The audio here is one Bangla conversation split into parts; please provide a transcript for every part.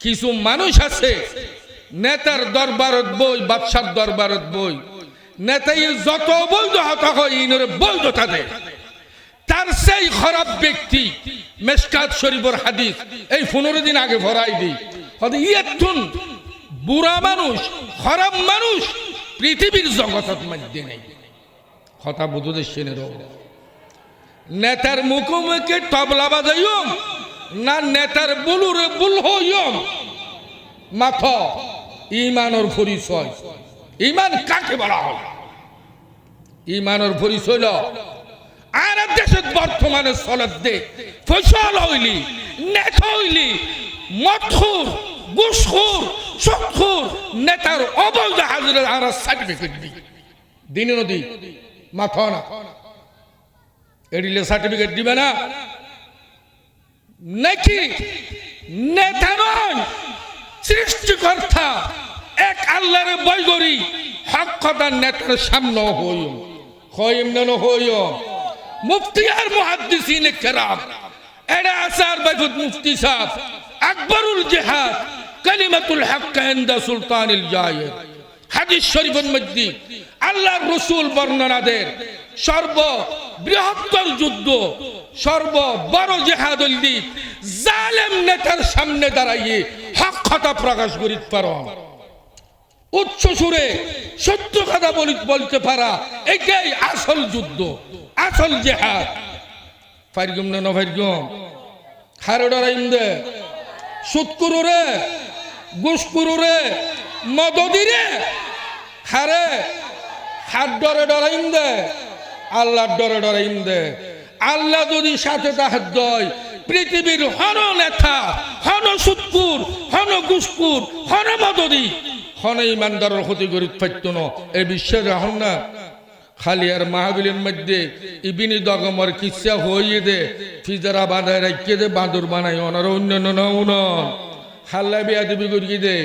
কিছু মানুষ আছে, নেতার দরবারত বই বাদশার দরবারত বই, নেতাই যত বৈধ হত হয় বৈধ তাদের তার সেই খারাপ ব্যক্তি মেসকাত শরীফর হাদিস, এই পনেরো দিন আগে ভরাই দিই। ইয়েতুন বুড়া মানুষ, খারাপ মানুষ, পৃথিবীর জগতত মধ্যে নেই। কথা বুধুদের সেনের নেতার মুখোমুখি তবলা বাজাইম না নেতার বুলুরে বুল হইম মাথ ইমানর পরিচয়। ইমান কাকে বলা হয়? ইমানর পরিচয় আর দেশত বর্তমানে চলত দে। ফসল হইলি, নেতা হইলি মঠুর বুসখুর সক্ষুর নেতার অবৈধ হাজিরের আর সার্টিফিকেট দি। দিন নদী মাথা না। এডিলে সার্টিফিকেট দিবে না। নাকি নেতা নয় সৃষ্টিকর্তা, এক আল্লাহরে বৈগরি হক কথা নেতার সামনে হইম হইম না হইম মুফতি আর মুহাদ্দিসিন কেরাম, এরা আসার বাইফুত মুফতি সাহেব, আকবরুল জিহাদ, কালিমাতুল হক ইনদা সুলতানিল জায়েদ। হাদিস শরীফের মধ্যে আল্লাহর রসুল বর্ণনা দেন, সর্ব বৃহত্তর যুদ্ধ সর্ব বড় জেহাদুল দিক জালেম নেতার সামনে দাঁড়াইয়ে হক কথা প্রকাশ করিতে পারো। উচ্চ সুরে সত্য কথা বলি বলতে পারা, এটাই আসল যুদ্ধ, আসল জেহাদ। ফাইরগুম না নফাইরগুম হারে ডরাইম দে। সুৎকুরু রে গুসকুরু রে মদদি রে হারে হাত ডরে ডরাইম দে। আল্লাহর ডরে ডরাইম দে আল্লাহ যদি সাথে তাহার দয়, পৃথিবীর হন নেতা, হন সুৎকুর হন গুসকুর হন মদদি হন ইমানদারের ক্ষতি করি পাইত ন এ বিশ্বের হন না। খালি আর মাহাবিলের মধ্যে ইবিনি দগমর কিসা হইয়ে দে, ফিজারা বাঁধায় রাখিয়ে দে, বাঁদর বানাই ওনার অন্য ন উন। হাল্লা বিয়া দেবী করিয়ে দে।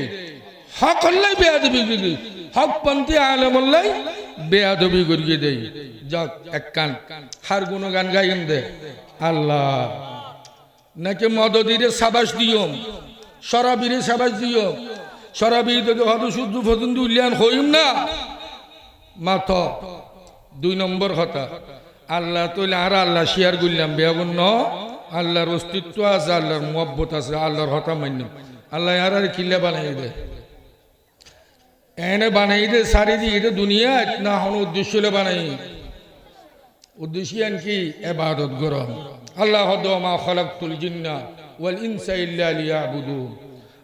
হক হল্লাই বেয়া দেবী করি হক পন্থী আলমল্লাই বেয়া দেবী করিয়ে দেই। যাক, এক কান। হার গুণ গান গাইন দে। আল্লাহ। নাকি মদদিরে সাবাস দিয়ম সরাবিরে সাবাস দিও। সরাবি থেকে হয়তো শুদ্ধ ফতুন উল্যান হইম না। মাথ, দুই নম্বর কথা। আল্লাহ তৈলে আর আল্লাহ শিয়ার করলাম বেগুন ন আল্লাহর অস্তিত্ব আছে, আল্লাহর মহব্বত আছে, আল্লাহর হতা মান্য। আল্লাহ আর আর কিল্লা বানাই দে। এনে বানাই দে সারি দিয়ে এটা দুনিয়া না হন উদ্দেশ্য হলে বানাই উদ্দেশ্য কি এবাদত গরম আল্লাহ মা খলাকুল জিন্না ওয়াল ইনসা ইল্লা লিয়াবুদুন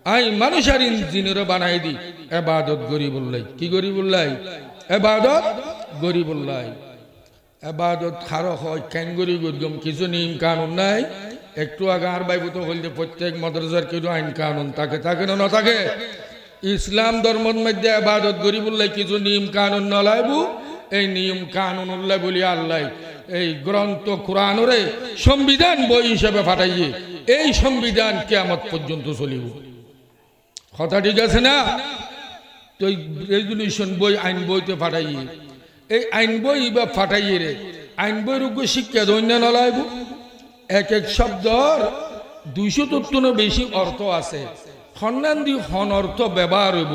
আই মানুষ আর ইঞ্জিনেরও বানাই দি এবাদত গরিবুল্লাই কি গরিবুল্লাই এবাদত গরিবুল্লাই এবাদত খারো হয় কেন গরি গরিগম কিছু নিয়ম কানুন নাই একটু আগে আর বাইবু হইলে প্রত্যেক মাদ্রাসার কিছু আইন কানুন তাকে না না থাকে ইসলাম ধর্মের মধ্যে এবাদত গরিবুল্লাই কিছু নিয়ম কানুন নলাইবু? এই নিয়ম কানুন উল্লাই বলি আল্লাহ। এই গ্রন্থ কোরআনরে সংবিধান বই হিসেবে ফাটাইয়ে এই সংবিধান কেমত পর্যন্ত চলিব। কথা ঠিক আছে না? তো রেজুলেশন বই, আইন বইতে ফাটাইয়ে এই আইন বই বা ফাটাইয়ে রে, আইন বই রোগ্য শিক্ষা দৈন্য নলাইব? এক এক শব্দর দুইশো তত্তনের বেশি অর্থ আছে। সন্ধান দি হন অর্থ ব্যবহার হইব।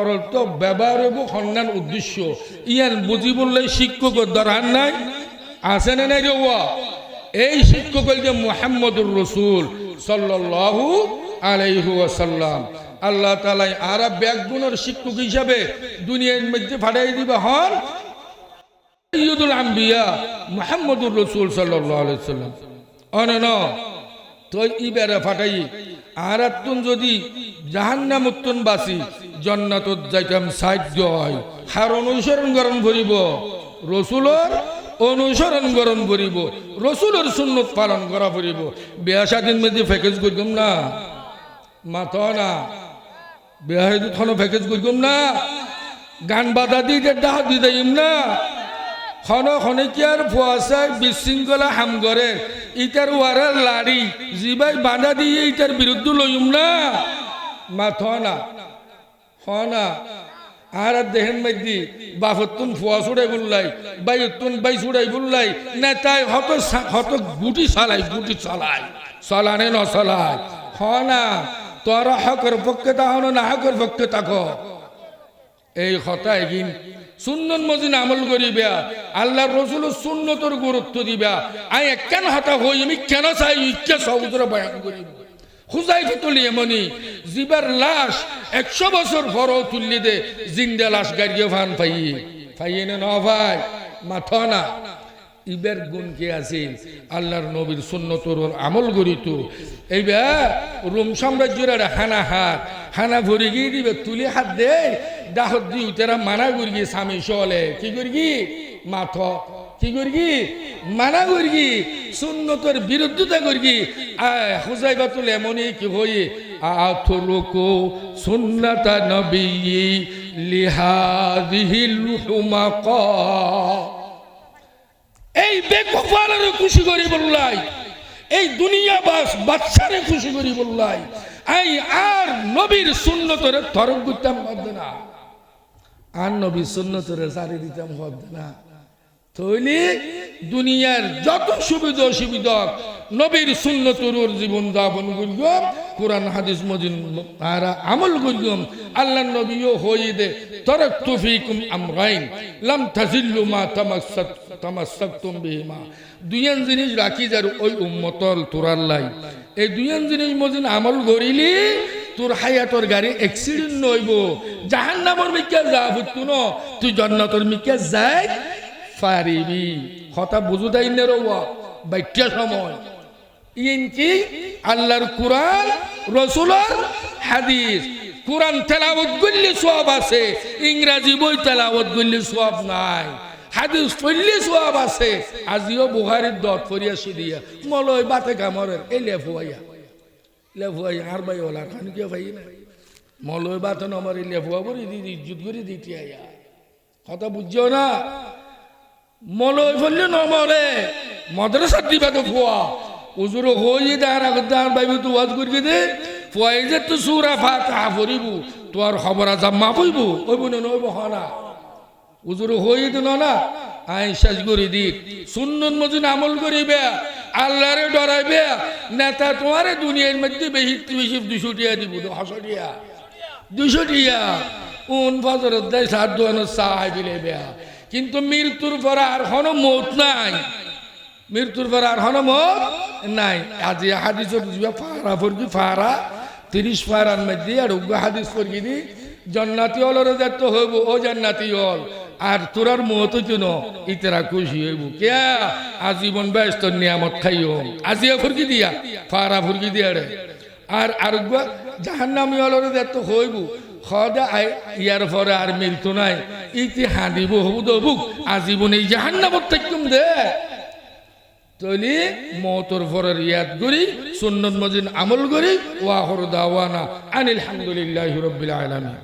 অর্থ ব্যবহার হইব সন্ধান উদ্দেশ্য। ইয়ান বুঝিবলে শিক্ষকের দরকার নাই? আছে না নাই রে এই শিক্ষক যে মোহাম্মদুর রসুল সাল্লাল্লাহু আলাইহু ওয়াসাল্লাম। আল্লাহ তালাই আর ব্যাগুণের শিক্ষক হিসাবে দুনিয়ার মধ্যে ফাটাই দিবে হন আম্বিয়া মুহাম্মদুর রসুল সাল্লাল্লাহু আলাইহি সাল্লাম তো ইবেরে ফাটাই। আর তুন যদি জাহান্নামুত্তন বাসি জন্নাতত যাইতাম সাহায্য হয় হার অনুসরণ গরম ভরিব রসুলর অনুসরণ গরম করিব। রসুলের সুন্নত পালন করা পড়িব বিয়া স্বাধীন মেয়েদের প্যাকেজ করতাম না। মাথা না। বিয়া খানো প্যাকেজ করতাম না। গান বাধা দিয়ে ডাহ দি দিম না। কি আর ফুয়াশায় বিশৃঙ্খলা হাম করে ইটার ওয়ারার লাড়ি জিবাই বাধা দিয়ে ইটার বিরুদ্ধে লইম না। মাথা না হনা আর দেহেন মাইদি, বাফতুন ফুয়া ছুড়াই বললাই বাই উত্তুন বাই ছুড়াই বললাই, নেতাই হত হত গুটি চালাই গুটি চালাই, চলানে নচলাই। হনা তোরা হকের পক্ষে তাহন না হকের পক্ষে থাকো এই কথা এগিন। সুন্নত মজিন আমল করিবা। আল্লাহ রসুল সুন্নতর গুরুত্ব দিবা। আই কেন হতা হই, আমি কেন চাই? ইচ্ছা সবুজরা বয়ান করিব। খুঁজাই তুলি এমনি জিবার লাশ একশো বছর পরও তুললি দে, জিন্দা লাশ গাড়িয়ে ফান পাইয়ে না ন ভাই, মাথা না। ইবের গুণ কে আছিল? আল্লাহর নবীর সুন্নতর আমল করিত এইবার রোম সাম্রাজ্যের আর হানা হাত, হানা ভরি গিয়ে দিবে, তুলি হাত দে ডাহত দি উতেরা মানা করি গিয়ে স্বামী চলে। কি করি গি মাথ। কি করি মানা করি সুন্নতর বিরুদ্ধতা করি গি আয় হুজাইবা তুলে এমনই কি হই? আথরুকু সুন্নাতা নবী লিহাদিহিল হুমাকা। এই বেকফারে খুশি করি বললাই। এই দুনিয়া বাস বাচ্চারে খুশি করি বললাই। এই আর নবীর সুন্নতরে তরক করতাম হবে না আর নবীর সুন্নতরে সারি দিতাম হবে না তৈলি দুনিয়ার যত সুবিধা অসুবিধা, নবীর সুন্নতরুর জীবন যাপন করিব কোরআন, হাদিস, মজিন আর আমল করিব আল্লাহ নবীও হয়ে দে তরক তুফিকুম আমরাইন, লাম তাজিল্লু মা তামাসসাক তামাসসাকতুম বিহিমা। দুইয়ান জিনিস রাখি যার ওই উম্মতল তোরার লাই এই দুইয়ান জিনিস মজিন আমল করিলি, তোর হায়াতর গাড়ি এক্সিডেন্ট নইব জাহান নামর মিকা যা বুঝতু ন, তুই জন্নতর মিকা যাই পারিবি হতা বুঝু তাই নে বাইটা সময়। ইন কি? আল্লাহর কোরআন, রসুলর হাদিস। কোরআন তেলাওয়াত করলে সব আছে, ইংরাজি বই তেলাওয়াত করলে সব নাই, হাদিস পড়লে সব আছে। আজিও বুহারির দত ফরিয়া সিদিয়া মলয় বাতে কামরের এই লেফুয়াইয়া লেফুয়াইয়া আর ভাই ওলার খান কে ভাই না। মলয় বাতে নমর, এই লেফুয়া করে দিদি ইজ্জত করে দিতে আইয়া কথা বুঝছ না? মলয় ফেললে নমরে মাদ্রাসা দিবা তো ফুয়া উজুর হয়ে দাঁড় আগত দাঁড় বাইবি তো ওয়াজ করি দে। ফুয়াই যে তো সুরা ফাতা ফরিব তোর খবর আজাম মা পইব ওইব নইব হনা উজুর হয়ে দিন না আই শেষ করি দি। সুন্নত মজিন আমল করিবে, আল্লাহরে ডরাইবে, নেতা তোমারে দুনিয়ার মধ্যে বেশি বেশি দুশো টিয়া দিব হাসো টিয়া দুশো টিয়া উন ফজরের দেয় সাত সাহাই দিলে বেয়া। কিন্তু মৃত্যুর পর আর কোনো মত নাই। মৃত্যুর পর আর কোনো মত নাই। আজি হাদিস ফারা ফরকি ফারা, তিরিশ ফারার মধ্যে আর উগ্র হাদিস ফরকি দি জন্নাতি হলরে দেখতে হইব, ও জান্নাতি হল। আর তোরার মত কেন ইতেরা খুশি হইব। কে? আজীবন ব্যস্ত, নিয়ামত খাইও। আজিয়া ফুরকি দিয়া, ফারা ফুরকি দিয়া রে। আর আর জাহান নামি হলরে দেখতে হইব। ইয়ার পরে আর মৃত্যু নাই। ইতি হাঁদিব, হবু দবুক, আজীবন এই জাহান নামত থাকুম দে। তৈলি মতর পরের ইয়াদ করি, সুন্নত মজিন আমল করি ওয়াহর দাওয়ানা আনিল হামদুলিল্লাহ রবিল আলামিন।